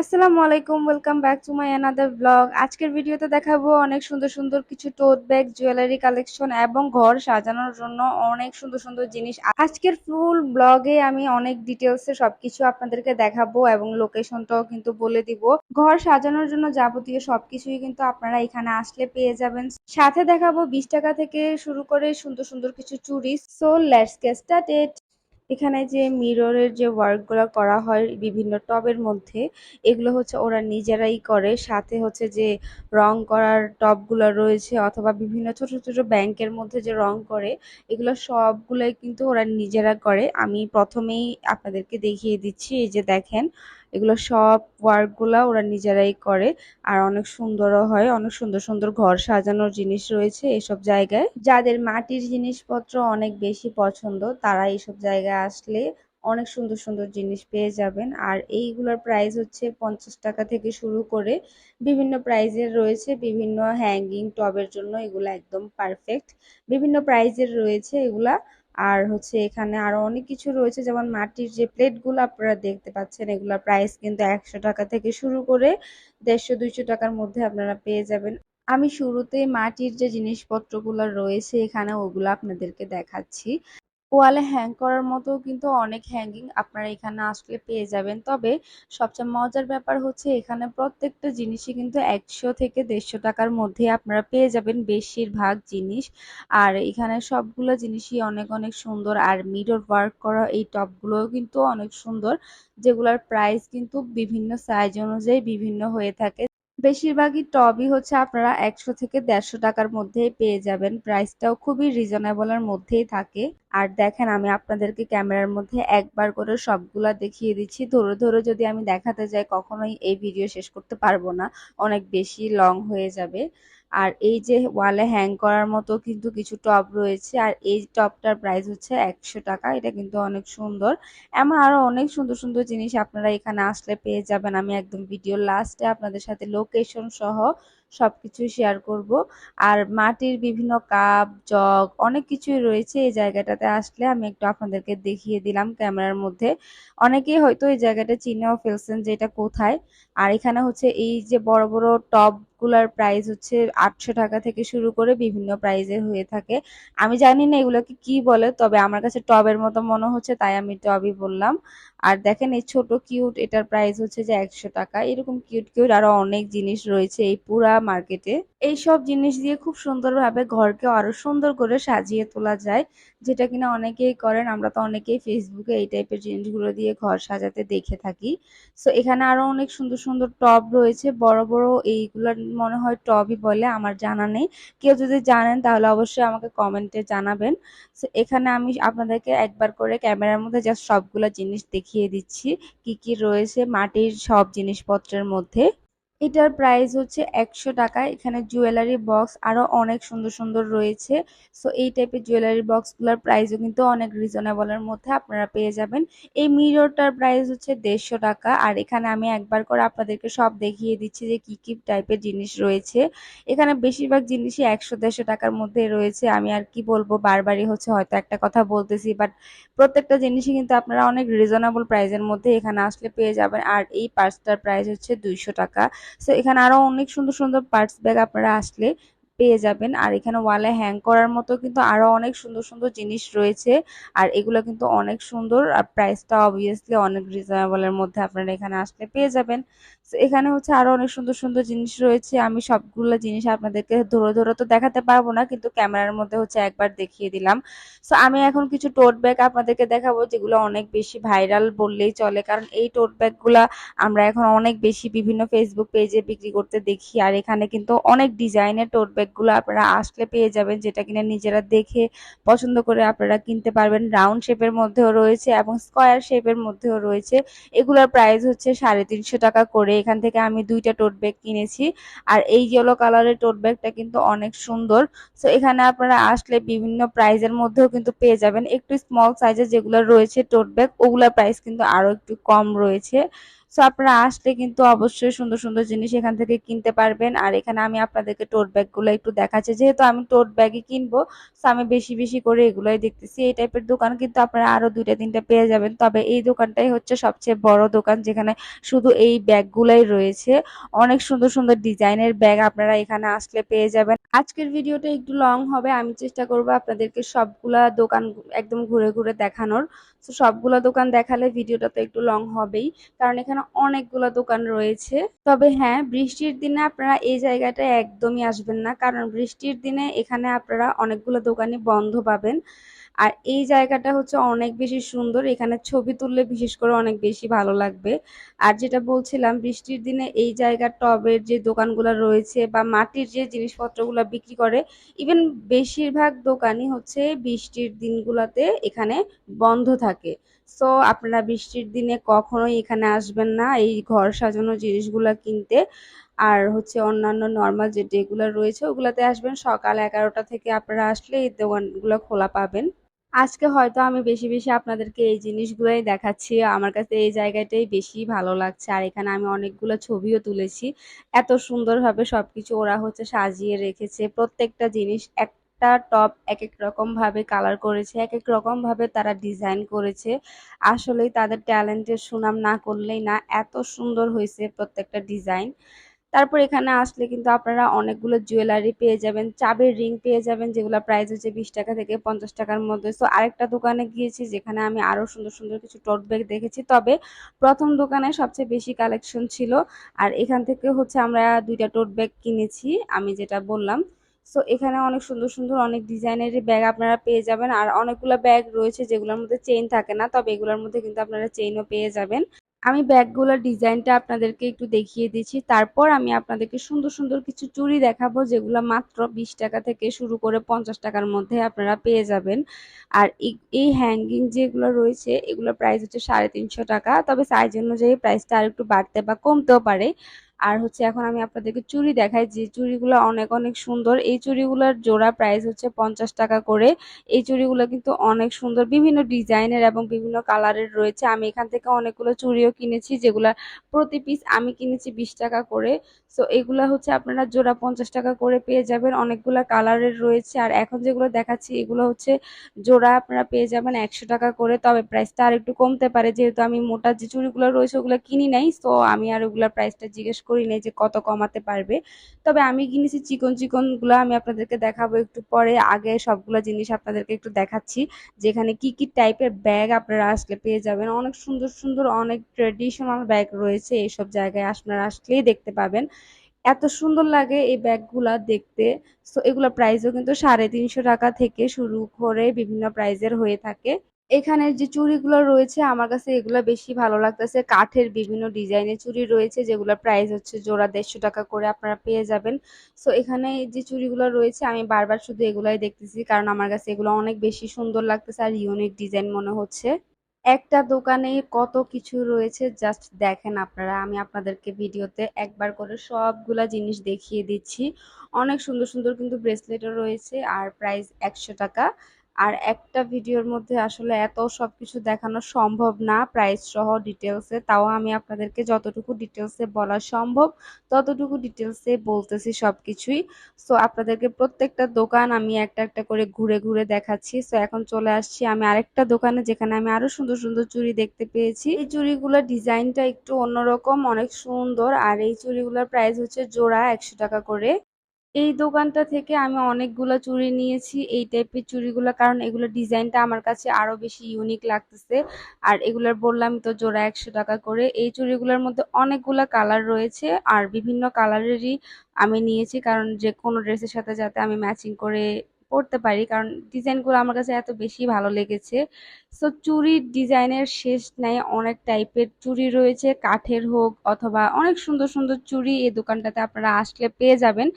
আসসালামু আলাইকুম welcome back to my another blog আজকের ভিডিওতে দেখাবো অনেক সুন্দর সুন্দর কিছু টোট ব্যাগ জুয়েলারি কালেকশন এবং ঘর সাজানোর জন্য অনেক সুন্দর সুন্দর জিনিস। আজকের ফুল ব্লগে আমি অনেক ডিটেলসে সবকিছু আপনাদেরকে দেখাবো এবং লোকেশনটাও কিন্তু বলে দিব। ঘর সাজানোর জন্য যাবতীয় সবকিছুই কিন্তু আপনারা এখানে আসলে পেয়ে যাবেন। সাথে দেখাবো বিশ টাকা থেকে শুরু করে সুন্দর সুন্দর কিছু চুড়ি। সো লেটস গেট স্টার্টেড এখানে যে মিররের যে ওয়ার্কগুলো করা হয় বিভিন্ন টবের মধ্যে, এগুলো হচ্ছে ওরা নিজেরাই করে। সাথে হচ্ছে যে রং করার টবগুলো রয়েছে অথবা বিভিন্ন ছোট ছোট ব্যাংকের মধ্যে যে রং করে, এগুলো সবগুলোই কিন্তু ওরা নিজেরা করে। আমি প্রথমেই আপনাদেরকে দেখিয়ে দিচ্ছি, এই যে দেখেন। এগুলো সব ওয়ার্কগুলা ওরা নিজেরাই করে। আর অনেক সুন্দরও হয়, অনেক সুন্দর সুন্দর ঘর সাজানোর জিনিস রয়েছে এসব জায়গায়। যাদের মাটির জিনিসপত্র অনেক বেশি পছন্দ, তারা এইসব জায়গায় আসলে অনেক সুন্দর সুন্দর জিনিস পেয়ে যাবেন। আর এইগুলোর প্রাইস হচ্ছে পঞ্চাশ টাকা থেকে শুরু করে বিভিন্ন প্রাইজের রয়েছে, বিভিন্ন হ্যাঙ্গিং টবের জন্য এগুলো একদম পারফেক্ট বিভিন্ন প্রাইজের রয়েছে এগুলা। আর হচ্ছে এখানে আরও অনেক কিছু রয়েছে, যেমন মাটির যে প্লেটগুলো আপনারা দেখতে পাচ্ছেন, এগুলোর প্রাইস কিন্তু একশো টাকা থেকে শুরু করে দেড়শো, দুইশো টাকার মধ্যে আপনারা পেয়ে যাবেন। আমি শুরুতে মাটির যে জিনিসপত্রগুলো রয়েছে এখানে ওগুলো আপনাদেরকে দেখাচ্ছি। ওয়ালে হ্যাং করার মতো কিন্তু অনেক হ্যাঙ্গিং আপনারা এখানে আসলে পেয়ে যাবেন। তবে সবচেয়ে মজার ব্যাপার হচ্ছে এখানে প্রত্যেকটা জিনিসই কিন্তু একশো থেকে দেড়শো টাকার মধ্যে আপনারা পেয়ে যাবেন বেশিরভাগ জিনিস। আর এখানে সবগুলো জিনিসই অনেক অনেক সুন্দর আর মিরর ওয়ার্ক করা এই টপগুলোও কিন্তু অনেক সুন্দর, যেগুলোর প্রাইস কিন্তু বিভিন্ন সাইজ অনুযায়ী বিভিন্ন হয়ে থাকে। বেশিরভাগই টবই হচ্ছে আপনারা একশো থেকে দেড়শো টাকার মধ্যেই পেয়ে যাবেন। প্রাইসটাও খুবই রিজনেবলের মধ্যেই থাকে। আর দেখেন, আমি আপনাদেরকে ক্যামেরার মধ্যে একবার করে সবগুলা দেখিয়ে দিচ্ছি। ধরে ধরে যদি আমি দেখাতে যাই, কখনোই এই ভিডিও শেষ করতে পারব না। অনেক বেশি লং হয়ে যাবে। আর এই যে ওয়ালে হ্যাং করার মতো কিন্তু কিছু টপ রয়েছে, আর এই টপটার প্রাইস হচ্ছে একশো টাকা। এটা কিন্তু অনেক সুন্দর। এমন আরও অনেক সুন্দর সুন্দর জিনিস আপনারা এখানে আসলে পেয়ে যাবেন। আমি একদম ভিডিও লাস্টে আপনাদের সাথে লোকেশন সহ সবকিছু শেয়ার করব। আর মাটির বিভিন্ন কাপ, জগ অনেক কিছুই রয়েছে এই জায়গাটাতে আসলে। আমি একটু আপনাদেরকে দেখিয়ে দিলাম ক্যামেরার মধ্যে। অনেকেই হয়তো এই জায়গাটা চিনেও ফেলছেন যে এটা কোথায়। আর এখানে হচ্ছে এই যে বড় বড় টবগুলার প্রাইস হচ্ছে আটশো টাকা থেকে শুরু করে বিভিন্ন প্রাইজের হয়ে থাকে। আমি জানি না এগুলোকে কি বলে, তবে আমার কাছে টবের মতো মনে হচ্ছে, তাই আমি টবই বললাম। আর দেখেন এই ছোট কিউট এটার প্রাইস হচ্ছে যে একশো টাকা। এরকম কিউট কিউট আরও অনেক জিনিস রয়েছে এই পুরা মার্কেটে এই সব জিনিস দিয়ে খুব সুন্দরভাবে ঘরকে আরও সুন্দর করে সাজিয়ে তোলা যায়, যেটা কিনা অনেকেই করেন। আমরা তো অনেকেই ফেসবুকে এই টাইপের জিনিসগুলো দিয়ে ঘর সাজাতে দেখে থাকি। সো এখানে আরও অনেক সুন্দর সুন্দর টব রয়েছে, বড় বড় এইগুলোর মনে হয় টবই বলে, আমার জানা নেই। কেউ যদি জানেন তাহলে অবশ্যই আমাকে কমেন্টে জানাবেন। এখানে আমি আপনাদেরকে একবার করে ক্যামেরার মধ্যে জাস্ট সবগুলো জিনিস দেখিয়ে দিচ্ছি, কি কি রয়েছে মাটির সব জিনিসপত্রের মধ্যে। এটার প্রাইস হচ্ছে একশো টাকা। এখানে জুয়েলারি বক্স আরও অনেক সুন্দর সুন্দর রয়েছে। সো এই টাইপের জুয়েলারি বক্সগুলোর প্রাইসও কিন্তু অনেক রিজনেবলের মধ্যে আপনারা পেয়ে যাবেন। এই মিররটার প্রাইস হচ্ছে দেড়শো টাকা। আর এখানে আমি একবার করে আপনাদেরকে সব দেখিয়ে দিচ্ছি যে কি কি টাইপের জিনিস রয়েছে। এখানে বেশিরভাগ জিনিসই একশো দেড়শো টাকার মধ্যে রয়েছে। আমি আর কি বলব, বারবারই হচ্ছে হয়তো একটা কথা বলতেছি বাট প্রত্যেকটা জিনিসই কিন্তু আপনারা অনেক রিজনেবল প্রাইসের মধ্যে এখানে আসলে পেয়ে যাবেন। আর এই পার্সটার প্রাইস হচ্ছে দুইশো টাকা। সো এখানে আরও অনেক সুন্দর সুন্দর পার্টস ব্যাগ আপনারা আসলে পেয়ে যাবেন। আর এখানে ওয়ালে হ্যাং করার মতো কিন্তু আরও অনেক সুন্দর সুন্দর জিনিস রয়েছে। আর এগুলো কিন্তু অনেক সুন্দর। আর প্রাইসটা অবভিয়াসলি অনেক রিজনেবলের মধ্যে আপনারা এখানে আসলে পেয়ে যাবেন। এখানে হচ্ছে আরও অনেক সুন্দর সুন্দর জিনিস রয়েছে। আমি সবগুলো জিনিস আপনাদেরকে ধরে ধরে তো দেখাতে পারব না, কিন্তু ক্যামেরার মধ্যে হচ্ছে একবার দেখিয়ে দিলাম। সো আমি এখন কিছু টোট ব্যাগ আপনাদেরকে দেখাবো, যেগুলো অনেক বেশি ভাইরাল বললেই চলে। কারণ এই টোট ব্যাগগুলা আমরা এখন অনেক বেশি বিভিন্ন ফেসবুক পেজে বিক্রি করতে দেখি। আর এখানে কিন্তু অনেক ডিজাইনের টোট ব্যাগগুলো আপনারা আসলে পেয়ে যাবেন, যেটা কিনা নিজেরা দেখে পছন্দ করে আপনারা কিনতে পারবেন। রাউন্ড শেপের মধ্যেও রয়েছে এবং স্কোয়ার শেপের মধ্যেও রয়েছে। এগুলোর প্রাইস হচ্ছে সাড়ে তিনশো টাকা করে। এখান থেকে আমি দুইটা টোট ব্যাগ কিনেছি। আর এই ইয়েলো কালারের টোট ব্যাগটা কিন্তু অনেক সুন্দর। সো এখানে আপনারা আসলে বিভিন্ন প্রাইজের মধ্যেও কিন্তু পেয়ে যাবেন। একটু স্মল সাইজের যেগুলো রয়েছে টোট ব্যাগ ওগুলোর প্রাইস কিন্তু আরও একটু কম রয়েছে। সো আপনারা আসলে কিন্তু অবশ্যই সুন্দর সুন্দর জিনিস এখান থেকে কিনতে পারবেন। আর এখানে আমি আপনাদেরকে টোট ব্যাগগুলো একটু দেখাচ্ছি। যেহেতু আমি টোট ব্যাগই কিনবো সো আমি বেশি বেশি করে এগুলোই দেখতেছি। এই টাইপের দোকান কিন্তু আপনারা আরও দুইটা, তিনটা পেয়ে যাবেন। তবে এই দোকানটাই হচ্ছে সবচেয়ে বড় দোকান, যেখানে শুধু এই ব্যাগগুলাই রয়েছে। অনেক সুন্দর সুন্দর ডিজাইনের ব্যাগ আপনারা এখানে আসলে পেয়ে যাবেন। আজকের ভিডিওটা একটু লং হবে। আমি চেষ্টা করব আপনাদেরকে সবগুলা দোকান একদম ঘুরে ঘুরে দেখানোর। তো সবগুলা দোকান দেখালে ভিডিওটা তো একটু লং হবেই, কারণ এখানে অনেকগুলা দোকান রয়েছে। তবে হ্যাঁ বৃষ্টির দিনে আপনারা এই জায়গাটা একদমই আসবেন না, কারণ বৃষ্টির দিনে এখানে আপনারা অনেকগুলো দোকানই বন্ধ পাবেন। আর এই জায়গাটা হচ্ছে অনেক বেশি সুন্দর। এখানে ছবি তুললে বিশেষ করে অনেক বেশি ভালো লাগবে। আর যেটা বলছিলাম, বৃষ্টির দিনে এই জায়গার টবের যে দোকানগুলো রয়েছে বা মাটির যে জিনিসপত্রগুলো বিক্রি করে ইভেন বেশিরভাগ দোকানই হচ্ছে বৃষ্টির দিনগুলোতে এখানে বন্ধ থাকে। সো আপনারা বৃষ্টির দিনে কখনোই এখানে আসবেন না, এই ঘর সাজানো জিনিসগুলো কিনতে। আর হচ্ছে অন্যান্য নর্মাল যে ডেগুলো রয়েছে ওগুলাতে আসবেন, সকাল এগারোটা থেকে আপনারা আসলে এই দোকানগুলো খোলা পাবেন। আজকে হয়তো আমি বেশি বেশি আপনাদেরকে এই জিনিসগুলোই দেখাচ্ছি, আমার কাছে এই জায়গাটাই বেশি ভালো লাগছে। আর এখানে আমি অনেকগুলো ছবিও তুলেছি, এত সুন্দরভাবে সবকিছু ওরা হচ্ছে সাজিয়ে রেখেছে, প্রত্যেকটা জিনিস একটা টপ এক এক রকম ভাবে কালার করেছে এক এক রকম ভাবে তারা ডিজাইন করেছে। আসলেই তাদের ট্যালেন্টের সুনাম না করলেই না, এত সুন্দর হয়েছে প্রত্যেকটা ডিজাইন তারপর এখানে আসলে কিন্তু আপনারা অনেকগুলো জুয়েলারি পেয়ে যাবেন, চাবের রিং পেয়ে যাবেন, যেগুলো প্রাইস হচ্ছে বিশ টাকা থেকে পঞ্চাশ টাকার মধ্যে। তো আরেকটা দোকানে গিয়েছি যেখানে আমি আরও সুন্দর সুন্দর কিছু টোট ব্যাগ দেখেছি। তবে প্রথম দোকানে সবচেয়ে বেশি কালেকশন ছিল। আর এখান থেকে হচ্ছে আমরা দুইটা টোট ব্যাগ কিনেছি, আমি যেটা বললাম। সো এখানে অনেক সুন্দর সুন্দর অনেক ডিজাইনের ব্যাগ আপনারা পেয়ে যাবেন। আর অনেকগুলো ব্যাগ রয়েছে যেগুলোর মধ্যে চেইন থাকে না, তবে এগুলোর মধ্যে কিন্তু আপনারা চেইনও পেয়ে যাবেন। আমি ব্যাগগুলোর ডিজাইনটা আপনাদেরকে একটু দেখিয়ে দিচ্ছি। তারপর আমি আপনাদেরকে সুন্দর সুন্দর কিছু চুড়ি দেখাবো, যেগুলো মাত্র বিশ টাকা থেকে শুরু করে পঞ্চাশ টাকার মধ্যে আপনারা পেয়ে যাবেন। আর এই হ্যাঙ্গিং যেগুলো রয়েছে, এগুলোর প্রাইস হচ্ছে সাড়ে তিনশো টাকা। তবে সাইজ অনুযায়ী প্রাইসটা আর একটু বাড়তে বা কমতেও পারে। আর হচ্ছে এখন আমি আপনাদেরকে চুড়ি দেখাই যে চুড়িগুলো অনেক অনেক সুন্দর। এই চুড়িগুলোর জোড়া প্রাইস হচ্ছে পঞ্চাশ টাকা করে। এই চুড়িগুলো কিন্তু অনেক সুন্দর। বিভিন্ন ডিজাইনের এবং বিভিন্ন কালারের রয়েছে। আমি এখান থেকে অনেকগুলো চুড়িও কিনেছি যেগুলা প্রতি পিস আমি কিনেছি বিশ টাকা করে। সো এগুলো হচ্ছে আপনারা জোড়া পঞ্চাশ টাকা করে পেয়ে যাবেন। অনেকগুলো কালারের রয়েছে। আর এখন যেগুলো দেখাচ্ছি, এগুলো হচ্ছে জোড়া আপনারা পেয়ে যাবেন একশো টাকা করে। তবে প্রাইসটা আর একটু কমতে পারে। যেহেতু আমি মোটা যে চুড়িগুলো রয়েছে, ওগুলো কিনি নাই। সো আমি আর ওগুলোর প্রাইসটা জিজ্ঞেস করি নাই যে কত কমাতে পারবে। তবে আমি কিনেছি চিকন চিকনগুলো আমি আপনাদেরকে দেখাবো একটু পরে। আগে সবগুলো জিনিস আপনাদেরকে একটু দেখাচ্ছি, যেখানে কি কি টাইপের ব্যাগ আপনারা আসলে পেয়ে যাবেন। অনেক সুন্দর সুন্দর, অনেক ট্রেডিশনাল ব্যাগ রয়েছে এইসব জায়গায়, আপনারা আসলেই দেখতে পাবেন। এত সুন্দর লাগে এই ব্যাগগুলা দেখতে। সো এগুলোর প্রাইসও কিন্তু সাড়ে তিনশো টাকা থেকে শুরু করে বিভিন্ন প্রাইজের হয়ে থাকে। এখানে যে চুড়িগুলো রয়েছে, আমার কাছে এগুলো বেশি ভালো লাগতেছে। কাঠের বিভিন্ন ডিজাইনের চুড়ি রয়েছে, যেগুলোর প্রাইস হচ্ছে জোড়া দেড়শো টাকা করে আপনারা পেয়ে যাবেন। সো এখানে যে চুড়িগুলো রয়েছে, আমি বারবার শুধু এগুলাই দেখতেছি, কারণ আমার কাছে এগুলো অনেক বেশি সুন্দর লাগতেছে আর ইউনিক ডিজাইন মনে হচ্ছে। একটা দোকানে কত কিছু রয়েছে জাস্ট দেখেন আপনারা, আমি আপনাদেরকে ভিডিওতে একবার করে সবগুলা জিনিস দেখিয়ে দিচ্ছি। অনেক সুন্দর সুন্দর কিন্তু ব্রেসলেটও রয়েছে, আর প্রাইস একশো টাকা। আর একটা ভিডিওর মধ্যে আসলে এত সব কিছু দেখানো সম্ভব না প্রাইস সহ ডিটেলসে তাও আমি আপনাদেরকে যতটুকু ডিটেলসে বলা সম্ভব, ততটুকু ডিটেলসে বলতেছি সব কিছুই সো আপনাদেরকে প্রত্যেকটা দোকান আমি একটা একটা করে ঘুরে ঘুরে দেখাচ্ছি। সো এখন চলে আসছি আমি আরেকটা দোকানে যেখানে আমি আরও সুন্দর সুন্দর চুড়ি দেখতে পেয়েছি। এই চুড়িগুলোর ডিজাইনটা একটু অন্যরকম, অনেক সুন্দর। আর এই চুড়িগুলোর প্রাইস হচ্ছে জোড়া একশো টাকা করে। এই দোকানটা থেকে আমি অনেকগুলো চুড়ি নিয়েছি, এই টাইপের চুড়িগুলো, কারণ এগুলো ডিজাইনটা আমার কাছে আরও বেশি ইউনিক লাগতেছে। আর এগুলোর বললাম তো জোড়া একশো টাকা করে। এই চুড়িগুলোর মধ্যে অনেকগুলো কালার রয়েছে আর বিভিন্ন কালারেরই আমি নিয়েছি, কারণ যে কোনো ড্রেসের সাথে যাতে আমি ম্যাচিং করে পড়তে পারি, কারণ ডিজাইনগুলো আমার কাছে এত বেশি ভালো লেগেছে। সো চুড়ির ডিজাইনের শেষ নাই, অনেক টাইপের চুড়ি রয়েছে, কাঠের হোক অথবা অনেক সুন্দর সুন্দর চুড়ি এই দোকানটাতে আপনারা আসলে পেয়ে যাবেন।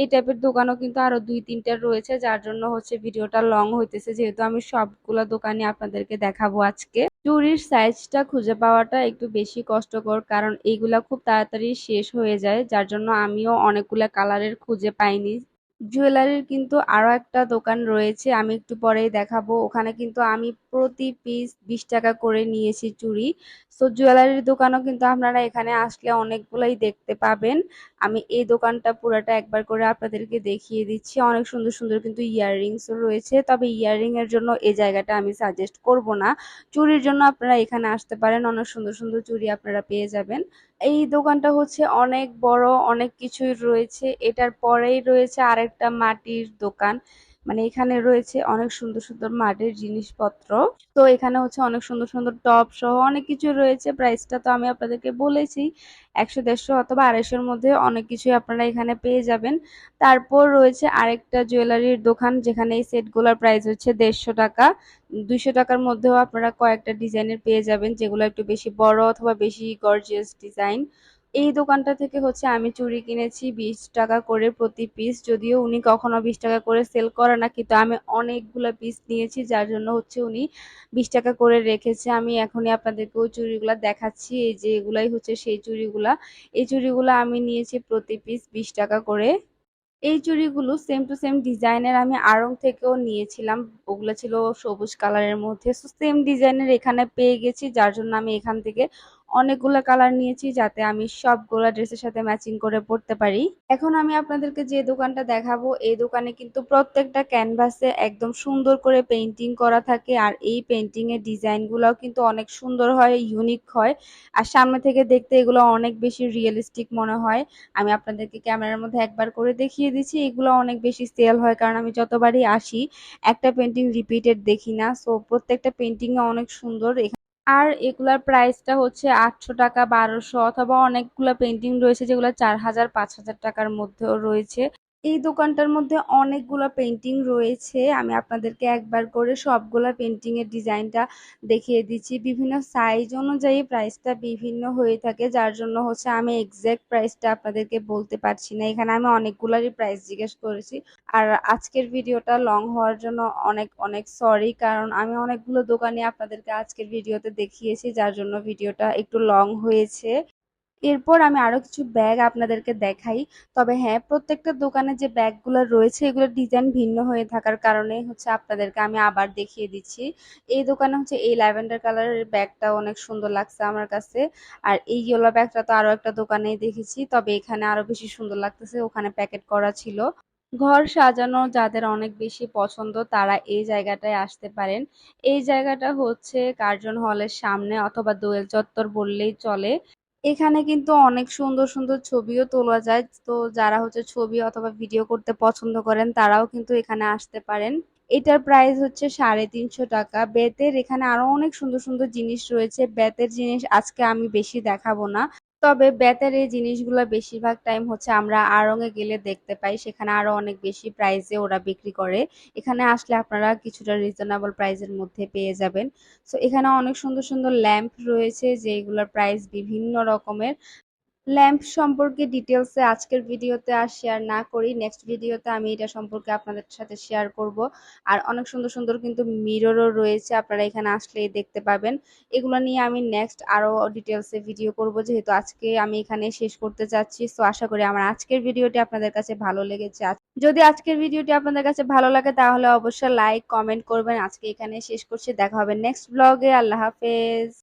এই টাইপের দোকানও কিন্তু আরও দুই তিনটা রয়েছে, যার জন্য হচ্ছে ভিডিওটা লং হইতেছে, যেহেতু আমি সবগুলো দোকানে আপনাদেরকে দেখাবো আজকে। চুড়ির সাইজটা খুঁজে পাওয়াটা একটু বেশি কষ্টকর, কারণ এইগুলা খুব তাড়াতাড়ি শেষ হয়ে যায়, যার জন্য আমিও অনেকগুলা কালারের খুঁজে পাইনি। জুয়েলারির কিন্তু আরও একটা দোকান রয়েছে আমি একটু পরেই দেখাবো। ওখানে কিন্তু আমি প্রতি পিস বিশ টাকা করে নিয়েছি চুড়ি। সো জুয়েলারির দোকানও কিন্তু আপনারা এখানে আসলে অনেকগুলাই দেখতে পাবেন। আমি এই দোকানটা পুরাটা একবার করে আপনাদেরকে দেখিয়ে দিচ্ছি। অনেক সুন্দর সুন্দর কিন্তু ইয়াররিংসও রয়েছে। তবে ইয়াররিং এর জন্য এই জায়গাটা আমি সাজেস্ট করব না। চুরির জন্য আপনারা এখানে আসতে পারেন। অনেক সুন্দর সুন্দর চুড়ি আপনারা পেয়ে যাবেন। এই দোকানটা হচ্ছে অনেক বড়, অনেক কিছুই রয়েছে। এটার পরেই রয়েছে আরেকটা মাটির দোকান। মানে এখানে রয়েছে অনেক সুন্দর সুন্দর মাটির জিনিসপত্র। তো এখানে হচ্ছে অনেক সুন্দর সুন্দর টপ সহ অনেক কিছু রয়েছে। প্রাইসটা তো আমি আপনাদেরকে বলেছি, একশো দেড়শো অথবা আড়াইশোর মধ্যে অনেক কিছুই আপনারা এখানে পেয়ে যাবেন। তারপর রয়েছে আরেকটা জুয়েলারির দোকান, যেখানে এই সেটগুলোর প্রাইস হচ্ছে দেড়শো টাকা। দুইশো টাকার মধ্যেও আপনারা কয়েকটা ডিজাইনের পেয়ে যাবেন, যেগুলো একটু বেশি বড় অথবা বেশি গর্জিয়াস ডিজাইন এই দোকানটা থেকে হচ্ছে আমি চুড়ি কিনেছি বিশ টাকা করে প্রতি পিস যদিও উনি কখনো বিশ টাকা করে সেল করে না, কিন্তু আমি অনেকগুলো পিস নিয়েছি, যার জন্য হচ্ছে উনি বিশ টাকা করে রেখেছে। আমি এখনই আপনাদেরকে ওই চুড়িগুলা দেখাচ্ছি। এই যে এগুলাই হচ্ছে সেই চুড়িগুলা। এই চুড়িগুলো আমি নিয়েছি প্রতি পিস বিশ টাকা করে। এই চুড়িগুলো সেম টু সেম ডিজাইনের আমি আড়ং থেকেও নিয়েছিলাম। ওগুলো ছিল সবুজ কালারের মধ্যে। সো সেম ডিজাইনের এখানে পেয়ে গেছি, যার জন্য আমি এখান থেকে অনেকগুলো কালার নিয়েছি যাতে আমি সবগুলো ড্রেসের সাথে ম্যাচিং করে পরতে পারি। এখন আমি আপনাদেরকে যে দোকানটা দেখাবো, এই দোকানে কিন্তু প্রত্যেকটা ক্যানভাসে একদম সুন্দর করে পেন্টিং করা থাকে আর এই পেন্টিং এর ডিজাইন গুলাও কিন্তু অনেক সুন্দর হয় ইউনিক হয়। আর সামনে থেকে দেখতে এগুলো অনেক বেশি রিয়েলিস্টিক মনে হয়। আমি আপনাদেরকে ক্যামেরার মধ্যে একবার করে দেখিয়ে দিচ্ছি, এগুলো অনেক বেশি সেল হয় কারণ আমি যতবারই আসি, একটা পেন্টিং রিপিটেড দেখি না। সো প্রত্যেকটা পেন্টিং অনেক সুন্দর। আর এগুলার প্রাইসটা হচ্ছে আটশো টাকা, বারোশো, অথবা অনেকগুলো পেন্টিং রয়েছে যেগুলো চার হাজার, পাঁচ হাজার টাকার মধ্যেও রয়েছে। এই দোকানটার মধ্যে অনেকগুলো পেন্টিং রয়েছে। আমি আপনাদেরকে একবার করে সবগুলা পেন্টিং এর ডিজাইনটা দেখিয়ে দিচ্ছি। বিভিন্ন সাইজ অনুযায়ী প্রাইসটা বিভিন্ন হয়ে থাকে, যার জন্য হচ্ছে আমি এক্সাক্ট প্রাইসটা আপনাদেরকে বলতে পারছি না। এখানে আমি অনেকগুলারই প্রাইস জিজ্ঞেস করেছি। আর আজকের ভিডিওটা লং হওয়ার জন্য অনেক অনেক সরি কারণ আমি অনেকগুলো দোকানে আপনাদেরকে আজকের ভিডিওতে দেখিয়েছি, যার জন্য ভিডিওটা একটু লং হয়েছে। এরপর আমি আরও কিছু ব্যাগ আপনাদেরকে দেখাই। তবে হ্যাঁ প্রত্যেকটা দোকানে যে ব্যাগগুলো রয়েছে এগুলোর ডিজাইন ভিন্ন হয়ে থাকার কারণে হচ্ছে আপনাদেরকে আমি আবার দেখিয়ে দিচ্ছি। এই দোকানে হচ্ছে এই ল্যাভেন্ডার কালারের ব্যাগটা অনেক সুন্দর লাগছে আমার কাছে। আর এই ইয়েলো ব্যাগটা তো আরও একটা দোকানেই দেখেছি, তবে এখানে আরও বেশি সুন্দর লাগতেছে, ওখানে প্যাকেট করা ছিল। ঘর সাজানো যাদের অনেক বেশি পছন্দ, তারা এই জায়গাটায় আসতে পারেন। এই জায়গাটা হচ্ছে কার্জন হলের সামনে অথবা দোয়েল চত্বর বললেই চলে। এখানে কিন্তু অনেক সুন্দর সুন্দর ছবিও তোলা যায়। তো যারা হচ্ছে ছবি অথবা ভিডিও করতে পছন্দ করেন, তারাও কিন্তু এখানে আসতে পারেন। এটার প্রাইস হচ্ছে সাড়ে তিনশো টাকা। বেতের এখানে আরও অনেক সুন্দর সুন্দর জিনিস রয়েছে। বেতের জিনিস আজকে আমি বেশি দেখাবো না। তবে বেতার এই জিনিসগুলো বেশিরভাগ টাইম হচ্ছে আমরা আড়ং এ গেলে দেখতে পাই, সেখানে আরও অনেক বেশি প্রাইসে ওরা বিক্রি করে। এখানে আসলে আপনারা কিছুটা রিজনেবল প্রাইসের মধ্যে পেয়ে যাবেন। সো এখানে অনেক সুন্দর সুন্দর ল্যাম্প রয়েছে, যেগুলোর প্রাইস বিভিন্ন রকমের। ল্যাম্প সম্পর্কে ডিটেলসে আজকের ভিডিওতে আর শেয়ার না করি। নেক্সট ভিডিওতে আমি এটা সম্পর্কে আপনাদের সাথে শেয়ার করব। আর অনেক সুন্দর সুন্দর কিন্তু মিররও রয়েছে, আপনারা এখানে আসলেই দেখতে পাবেন। এগুলো নিয়ে আমি নেক্সট আরও ডিটেলসে ভিডিও করব, যেহেতু আজকে আমি এখানে শেষ করতে চাচ্ছি সো আশা করি আমার আজকের ভিডিওটি আপনাদের কাছে ভালো লেগেছে। যদি আজকের ভিডিওটি আপনাদের কাছে ভালো লাগে, তাহলে অবশ্যই লাইক কমেন্ট করবেন। আজকে এখানে শেষ করছি। দেখা হবে নেক্সট ব্লগে আল্লাহ হাফেজ।